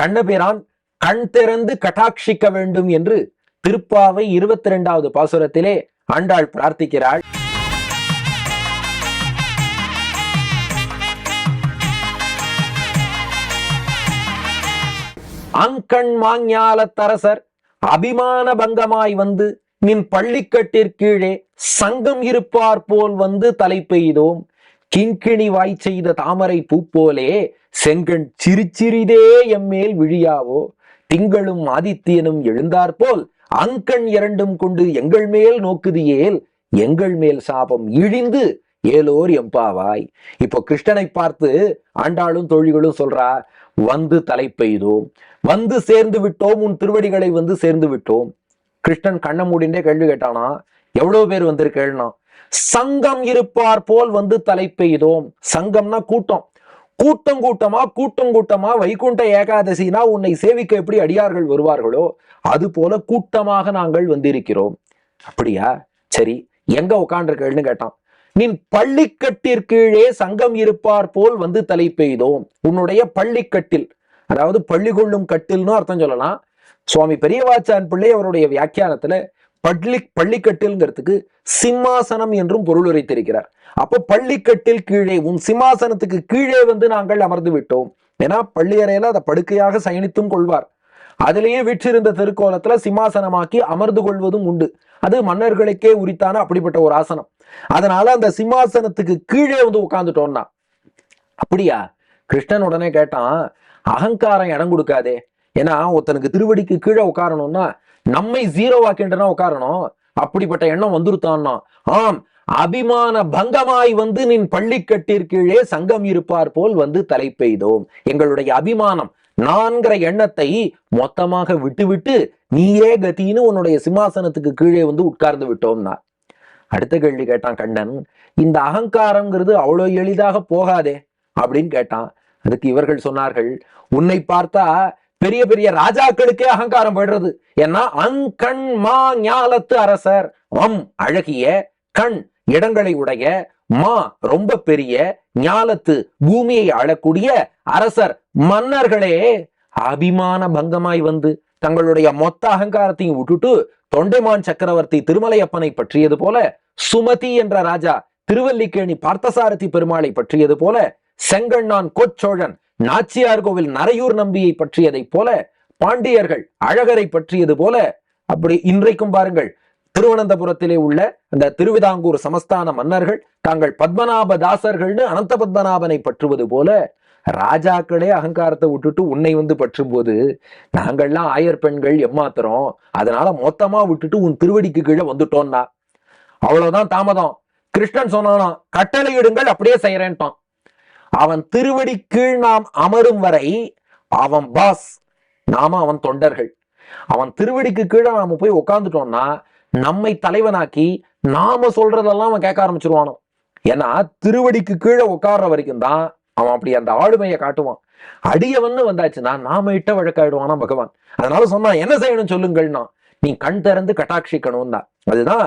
கண்ணபிரான் கண் திறந்து கட்டாட்சிக்க வேண்டும் என்று திருப்பாவை இருபத்தி இரண்டாவது பாசுரத்திலே ஆண்டாள் பிரார்த்திக்கிறாள். அங்கண் மாஞ்ஞாலத்தரசர் அபிமான பங்கமாய் வந்து நின் பள்ளிக்கட்டிற்கீழே சங்கம் இருப்பார் போல் வந்து தலை பெய்தோம் கிங்கிணி வாய் செய்த தாமரை பூ போலே செங்கண் சிரிச்சிறிதே எம்மேல் விழியாவோ? திங்களும் ஆதித்யனும் எழுந்தாற்போல் அங்கண் இரண்டும் கொண்டு எங்கள் மேல் நோக்குதியேல் எங்கள் மேல் சாபம் இழிந்து ஏலோர் எம்பாவாய் இப்போ கிருஷ்ணனை பார்த்து ஆண்டாளும் தோழிகளும் சொல்றா வந்து தலை பெய்தோம். வந்து சேர்ந்து விட்டோம். உன் திருவடிகளை வந்து சேர்ந்து விட்டோம். கிருஷ்ணன் கண்ண மூடிண்டே கேள்வி கேட்டானா எவ்வளவு பேர் வந்திருக்கேன்னா சங்கம் இருப்பார் போல் வந்து தலை பெய்தோம். சங்கம்னா கூட்டம். கூட்டம் கூட்டமா கூட்டம் கூட்டமா வைகுண்ட ஏகாதசினா உன்னை சேவிக்க எப்படி அடியார்கள் வருவார்களோ அது போல கூட்டமாக நாங்கள் வந்திருக்கிறோம். அப்படியா? சரி எங்க உட்காண்டிருக்கேள்னு கேட்டான். நின் பள்ளிக்கட்டிற்கீழே சங்கம் இருப்பார் போல் வந்து தலை பெய்தோம். உன்னுடைய பள்ளிக்கட்டில் அதாவது பள்ளி கொள்ளும் கட்டில்னு அர்த்தம் சொல்லலாம். சுவாமி பெரியவாச்சான் பிள்ளை அவருடைய வியாக்கியானத்துல பள்ளி பள்ளிக்கட்டில்ங்கிறதுக்கு சிம்மாசனம் என்றும் பொருள் உரைத்திருக்கிறார் அப்போ பள்ளிக்கட்டில் கீழே உன் சிம்மாசனத்துக்கு கீழே வந்து நாங்கள் அமர்ந்து விட்டோம். ஏன்னா பள்ளியறையில அதை படுக்கையாக சயனித்தும் கொள்வார். அதிலேயே வீற்றிருந்த திருக்கோலத்துல சிம்மாசனமாக்கி அமர்ந்து கொள்வதும் உண்டு. அது மன்னர்களுக்கே உரித்தான அப்படிப்பட்ட ஒரு ஆசனம். அதனால அந்த சிம்மாசனத்துக்கு கீழே வந்து உட்கார்ந்துட்டோம்னா அப்படியா? கிருஷ்ணன் உடனே கேட்டான் அகங்காரம் இடம் கொடுக்காதே. ஏன்னா ஒருத்தனுக்கு திருவடிக்கு கீழே உட்காரணும்னா நம்மை ஜீரோ ஆக்கின்றனா உட்காரணும் அப்படிப்பட்ட எண்ணம் வந்துருத்தான்னா? ஆம் அபிமான பங்கமாய் வந்து நின் பள்ளிக்கட்டிற்கீழே சங்கம் இருப்பார் போல் வந்து தலை பெய்தோம் எங்களுடைய அபிமானம் நான்கிற எண்ணத்தை மொத்தமாக விட்டுவிட்டு நீயே கத்தின்னு உன்னுடைய சிம்மாசனத்துக்கு கீழே வந்து உட்கார்ந்து விட்டோம்னா. அடுத்த கேள்வி கேட்டான் கண்ணன் இந்த அகங்காரம்ங்கிறது அவ்வளோ எளிதாக போகாதே? அப்படின்னு கேட்டான். அதுக்கு இவர்கள் சொன்னார்கள் உன்னை பார்த்தா பெரிய பெரிய ராஜாக்களுக்கே அகங்காரம் போயிடுறது ஏன்னா அங்கண் மா ஞாலத்து அரசர் மம் அழகிய கண் இடங்களை உடைய மா ரொம்ப பெரிய ஞாலத்து பூமியை ஆளக்கூடிய அரசர் மன்னர்களே அபிமான பங்கமாய் வந்து தங்களுடைய மொத்த அகங்காரத்தையும் விட்டுட்டு தொண்டைமான் சக்கரவர்த்தி திருமலையப்பனை பற்றியது போல சுமதி என்ற ராஜா திருவல்லிக்கேணி பார்த்தசாரதி பெருமாளை பற்றியது போல செங்கண்ணான் கொச்சோழன் நாச்சியார் கோவில் நரையூர் நம்பியை பற்றியதைப் போல பாண்டியர்கள் அழகரை பற்றியது போல அப்படி இன்றைக்கும் பாருங்கள் திருவனந்தபுரத்திலே உள்ள அந்த திருவிதாங்கூர் சமஸ்தான மன்னர்கள் தாங்கள் பத்மநாப தாசர்கள்னு அனந்த பத்மநாபனை பற்றுவது போல ராஜாக்களே அகங்காரத்தை விட்டுட்டு உன்னை வந்து பற்றும் போது நாங்கள்லாம் ஆயர் பெண்கள் எம்மாத்திரம் அதனால மொத்தமா விட்டுட்டு உன் திருவடிக்கு கீழே வந்துட்டோம்னா அவ்வளவுதான் தாமதம். கிருஷ்ணன் சொன்னானா கட்டளையிடுங்கள் அப்படியே செய்யறேன்ட்டான் அவன் திருவடி கீழ் நாம் அமரும் வரை அவன் பாஸ் நாம அவன் தொண்டர்கள். அவன் திருவடிக்கு கீழே நாம போய் உட்காந்துட்டோம்னா நம்மை தலைவனாக்கி நாம சொல்றதெல்லாம் அவன் கேட்க ஆரம்பிச்சிருவானோ? ஏன்னா திருவடிக்கு கீழே உட்கார்ற வரைக்கும் தான் அவன் அப்படி அந்த ஆளுமையை காட்டுவான். அடியவன்னு வந்தாச்சுன்னா நாம இட்ட வழக்காயிடுவானா பகவான். அதனால சொன்னா என்ன செய்யணும் சொல்லுங்கள்னா நீ கண் திறந்து கட்டாட்சிக்கணும் தான் அதுதான்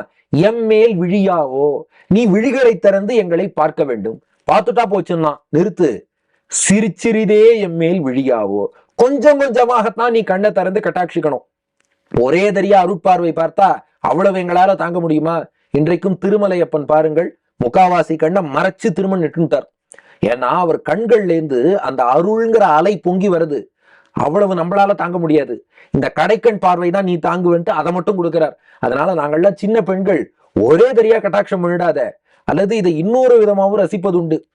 எம்மேல் விழியாவோ? நீ விழிகளை திறந்து எங்களை பார்க்க வேண்டும். பார்த்துட்டா போச்சுன்னா நிறுத்து. சிரிச்சிறிதே எம்மேல் விழியாவோ. கொஞ்சம் கொஞ்சமாகத்தான் நீ கண்ணை திறந்து கட்டாட்சிக்கணும். ஒரே தரியா அருட்பார்வை பார்த்தா அவ்வளவு எங்களால தாங்க முடியுமா? இன்றைக்கும் திருமலையப்பன் பாருங்கள் முக்காவாசி கண்ணை மறைச்சு திரும்ப நிட்டுட்டார் ஏன்னா அவர் கண்கள்லேருந்து அந்த அருள்ங்கிற அலை பொங்கி வருது. அவ்வளவு நம்மளால தாங்க முடியாது. இந்த கடைக்கண் பார்வை தான் நீ தாங்குவன்ட்டு அதை மட்டும் கொடுக்கிறார். அதனால நாங்கள்லாம் சின்ன பெண்கள் ஒரே தரியா கட்டாட்சம் பண்ணிடாத. அல்லது இதை இன்னொரு விதமாகவும் ரசிப்பது உண்டு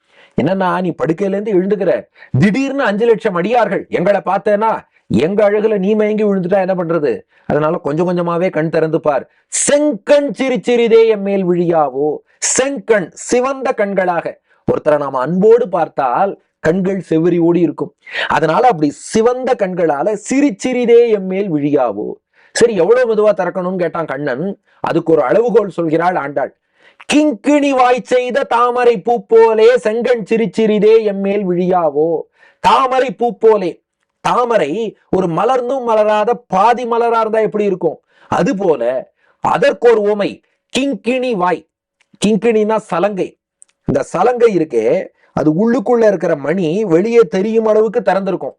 என்னன்னா நீ படுக்கையில இருந்து எழுந்துக்கிற. திடீர்னு அஞ்சு லட்சம் அடியார்கள் எங்களை பார்த்தேன்னா எங்க அழகுல நீ மயங்கி விழுந்துட்டா என்ன பண்றது? அதனால கொஞ்சம் கொஞ்சமாவே கண் திறந்து பார். செங்கண் சிரிச்சிறிதே என் மேல் விழியாவோ? செங்கண் சிவந்த கண்களாக. ஒருத்தரை நாம அன்போடு பார்த்தால் கண்கள் செவ்வரி ஓடி இருக்கும். அதனால அப்படி சிவந்த கண்களால சிரிச்சிறிதே என் மேல் விழியாவோ? சரி எவ்வளவு மெதுவா திறக்கணும்னு கேட்டான் கண்ணன். அதுக்கு ஒரு அளவுகோல் சொல்கிறாள் ஆண்டாள். கிங்கிணி வாய் செய்த தாமரை பூ போலே செங்கண் சிரிச்சிறிதே எம்மேல் விழியாவோ? தாமரை பூ போலே. தாமரை ஒரு மலர்ந்தும் மலராத பாதி மலரா இருந்தா எப்படி இருக்கும்? அது போல அதற்கு ஒரு உமை கிங்கிணி வாய். கிங்கிணினா சலங்கை. இந்த சலங்கை இருக்கே அது உள்ளுக்குள்ள இருக்கிற மணி வெளியே தெரியும் அளவுக்கு திறந்திருக்கும்.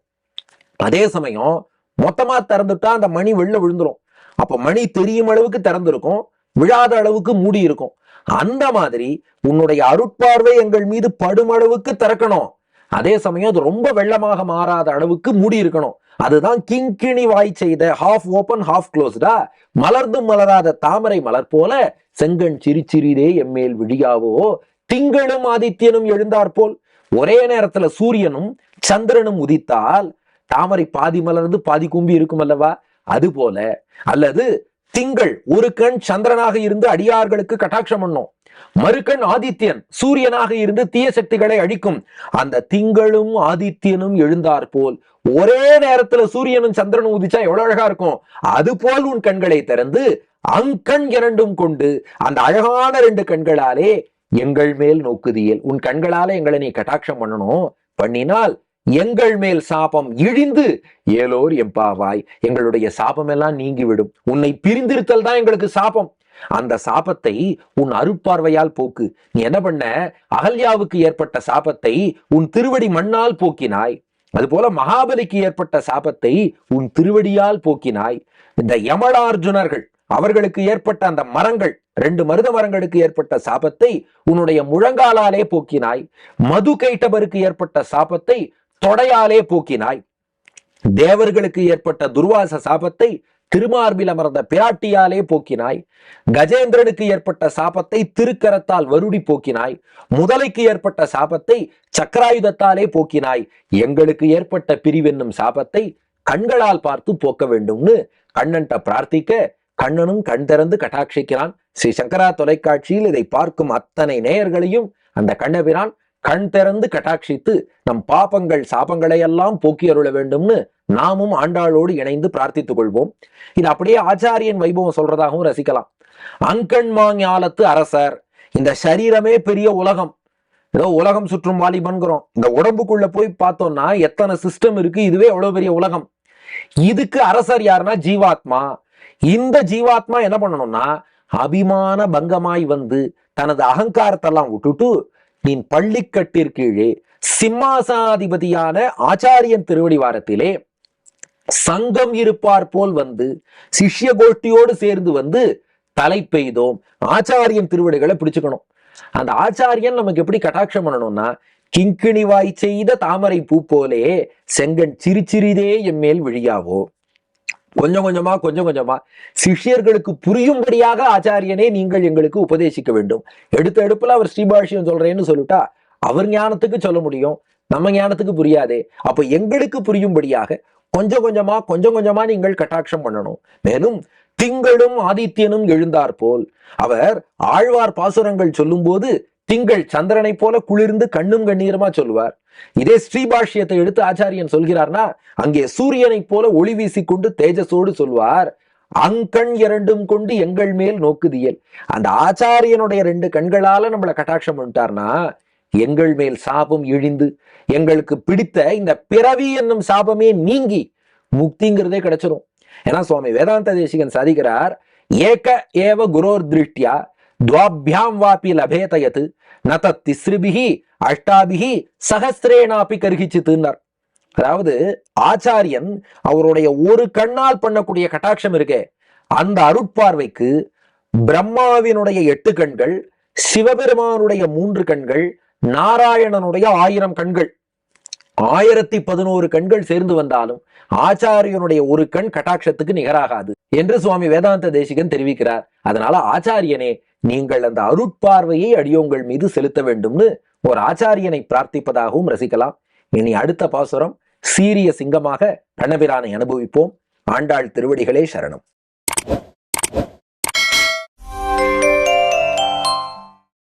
அதே சமயம் மொத்தமா திறந்துட்டா அந்த மணி வெளில விழுந்துரும். அப்ப மணி தெரியும் அளவுக்கு திறந்திருக்கும் விழாத அளவுக்கு மூடி இருக்கும் அந்த மாதிரி உன்னுடைய அருட்பார்வை எங்கள் மீது படும் அளவுக்கு திறக்கணும். அதே சமயம் அது ரொம்ப வெள்ளமாக மாறாத அளவுக்கு மூடி இருக்கணும். அதுதான் கிங்கிணி வாய் செய்த ஹாஃப் ஓபன் ஹாஃப் க்ளோஸ்டா மலர்ந்தும் மலராத தாமரை மலர் போல செங்கண் சிரிச்சிறிதே எம்மேல் விழியாவோ? திங்களும் ஆதித்யனும் எழுந்தாற்போல் ஒரே நேரத்துல சூரியனும் சந்திரனும் உதித்தால் தாமரை பாதி மலர்ந்து பாதி கும்பி இருக்கும் அல்லவா அது போல அல்லது திங்கள் ஒரு கண் சந்திரனாக இருந்து அடியார்களுக்கு கட்டாட்சம் பண்ணும். மறுக்கண் ஆதித்யன் சூரியனாக இருந்து தீய சக்திகளை அழிக்கும். அந்த திங்களும் ஆதித்யனும் எழுந்தார் போல் ஒரே நேரத்துல சூரியனும் சந்திரனும் உதிச்சா எவ்வளவு அழகா இருக்கும். அது போல் உன் கண்களை திறந்து அங்கண் இரண்டும் கொண்டு அந்த அழகான ரெண்டு கண்களாலே எங்கள் மேல் நோக்குதியல். உன் கண்களால எங்களை நீ கட்டாட்சம் பண்ணணும். பண்ணினால் எங்கள் மேல் சாபம் இழிந்து ஏலோர் எம்பாவாய் எங்களுடைய சாபம் எல்லாம் நீங்கிவிடும். உன்னை பிரிந்திருத்தல் தான் எங்களுக்கு சாபம். அந்த சாபத்தை உன் அருட்பார்வையால் போக்கு. நீ என்ன பண்ண? அகல்யாவுக்கு ஏற்பட்ட சாபத்தை உன் திருவடி மண்ணால் போக்கினாய். அதுபோல மகாபலிக்கு ஏற்பட்ட சாபத்தை உன் திருவடியால் போக்கினாய். இந்த யமளார்ஜுனர்கள் அவர்களுக்கு ஏற்பட்ட அந்த மரங்கள் ரெண்டு மருத மரங்களுக்கு ஏற்பட்ட சாபத்தை உன்னுடைய முழங்காலாலே போக்கினாய். மது கைட்டபருக்கு ஏற்பட்ட சாபத்தை தொடையாலே போக்கினாய். தேவர்களுக்கு ஏற்பட்ட துர்வாச சாபத்தை திருமார்பில் அமர்ந்த பிராட்டியாலே போக்கினாய். கஜேந்திரனுக்கு ஏற்பட்ட சாபத்தை திருக்கரத்தால் வருடி போக்கினாய். முதலைக்கு ஏற்பட்ட சாபத்தை சக்கராயுதத்தாலே போக்கினாய். எங்களுக்கு ஏற்பட்ட பிரிவென்னும் சாபத்தை கண்களால் பார்த்து போக்க வேண்டும்னு கண்ணன்ட்ட பிரார்த்திக்க கண்ணனும் கண் திறந்து கட்டாட்சிக்கிறான். ஸ்ரீ சங்கரா தொலைக்காட்சியில் இதை பார்க்கும் அத்தனை நேயர்களையும் அந்த கண்ணபிரான் கண் திறந்து கட்டாட்சித்து நம் பாபங்கள் சாபங்களை எல்லாம் போக்கி அருள வேண்டும்னு நாமும் ஆண்டாளோடு இணைந்து பிரார்த்தித்துக் கொள்வோம். இது அப்படியே ஆச்சாரியன் வைபவம் சொல்றதாகவும் ரசிக்கலாம். அங்கண் மாஞாலத்து அரசர் இந்த சரீரமே பெரிய உலகம். ஏதோ உலகம் சுற்றும் வாலிபன்கிறோம். இந்த உடம்புக்குள்ள போய் பார்த்தோம்னா எத்தனை சிஸ்டம் இருக்கு இதுவே எவ்வளவு பெரிய உலகம். இதுக்கு அரசர் யாருன்னா ஜீவாத்மா. இந்த ஜீவாத்மா என்ன பண்ணணும்னா அபிமான பங்கமாய் வந்து தனது அகங்காரத்தெல்லாம் விட்டுட்டு நீ பள்ளிக்கட்டிற்கீழே சிம்மாசாதிபதியான ஆச்சாரியன் திருவடிவாரத்திலே சங்கம் இருப்பார் போல் வந்து சிஷ்ய கோஷ்டியோடு சேர்ந்து வந்து தலை பெய்தோம் ஆச்சாரியன் திருவடிகளை பிடிச்சுக்கணும். அந்த ஆச்சாரியன் நமக்கு எப்படி கட்டாட்சம் பண்ணணும்னா கிங்கிணி வாய் செய்த தாமரை பூ போலே செங்கன் சிரிச்சிறிதே எம்மேல் விழியாவோ. கொஞ்சம் கொஞ்சமா கொஞ்சம் கொஞ்சமா. சிஷ்யர்களுக்கு புரியும்படியாக ஆச்சாரியனே நீங்கள் எங்களுக்கு உபதேசிக்க வேண்டும். எடுத்த எடுப்புல அவர் ஸ்ரீபாஷியம் சொல்றேன்னு சொல்லிட்டா அவர் ஞானத்துக்கு சொல்ல முடியும். நம்ம ஞானத்துக்கு புரியாதே. அப்ப எங்களுக்கு புரியும்படியாக கொஞ்சம் கொஞ்சமா கொஞ்சம் கொஞ்சமா நீங்கள் கட்டாட்சம் பண்ணணும். மேலும் திங்களும் ஆதித்யனும் எழுந்தார் போல் அவர் ஆழ்வார் பாசுரங்கள் சொல்லும்போது திங்கள் சந்திரனை போல குளிர்ந்து கண்ணும் கண்ணீருமா சொல்லுவார். இதே ஸ்ரீபாஷ்யத்தை எடுத்து ஆச்சாரியன் சொல்கிறார்னா அங்கே சூரியனைப் போல ஒளி வீசிக்கொண்டு தேஜஸோடு சொல்வார் அங்கண் இரண்டும் கொண்டு எங்கள் மேல் நோக்குதியல். அந்த ஆச்சாரியனுடைய ரெண்டு கண்களால நம்மளை கட்டாட்சம் பண்ணிட்டார்னா எங்கள் மேல் சாபம் இழிந்து எங்களுக்கு பிடித்த இந்த பிறவி என்னும் சாபமே நீங்கி முக்திங்கிறதே கிடைச்சிடும் ஏன்னா சுவாமி வேதாந்த தேசிகன் சாதிக்கிறார் ஏக ஏவ குரோர் திருஷ்டியா துவாபியாம் வாபி லபேதயத் நத திஸ்ரிபிகி அஷ்டாபிகி சகசிரேனாபி கருகிச்சுத்துன்னார் அதாவது ஆச்சாரியன் அவருடைய ஒரு கண்ணால் பண்ணக்கூடிய கட்டாட்சம் இருக்கே அந்த அருட்பார்வைக்கு பிரம்மாவினுடைய எட்டு கண்கள் சிவபெருமானுடைய மூன்று கண்கள் நாராயணனுடைய ஆயிரம் கண்கள் ஆயிரத்தி பதினோரு கண்கள் சேர்ந்து வந்தாலும் ஆச்சாரியனுடைய ஒரு கண் கட்டாட்சத்துக்கு நிகராகாது என்று சுவாமி வேதாந்த தேசிகன் தெரிவிக்கிறார். அதனால ஆச்சாரியனே நீங்கள் அந்த அருட்பார்வையை அடியோங்கள் மீது செலுத்த வேண்டும்னு ஒரு ஆச்சாரியனை பிரார்த்திப்பதாகவும் ரசிக்கலாம். இனி அடுத்த பாசுரம் சீரிய சிங்கமாக கண்ணபிரானை அனுபவிப்போம். ஆண்டாள் திருவடிகளே சரணம்.